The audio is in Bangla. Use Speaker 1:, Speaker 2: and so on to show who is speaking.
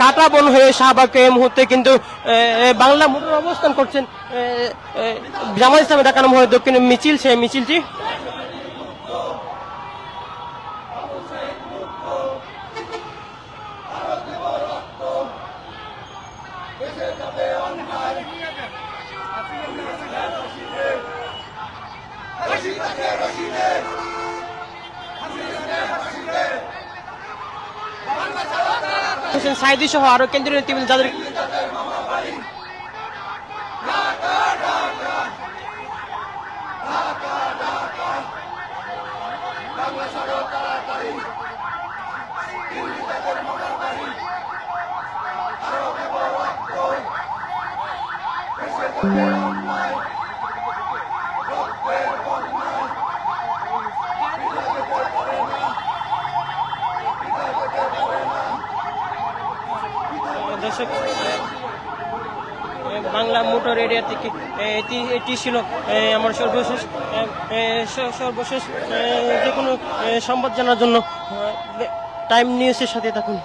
Speaker 1: কাটা বন হয়ে শাহবাগকে এই মুহূর্তে কিন্তু বাংলা মোটর অবস্থান করছেন জামাল ইসলামের ডাকানো নম্বর দক্ষিণ মিছিল, সেই মিছিলটি হোসেন সাইদি সহ আরও কেন্দ্রীয় নেতৃবৃন্দ যাদের দর্শক বাংলা মোটর এরিয়া থেকে এটি এটি ছিল আমার সর্বশেষ সর্বশেষ যে কোনো সম্পদ জানার জন্য টাইম নিউজের সাথে থাকুন।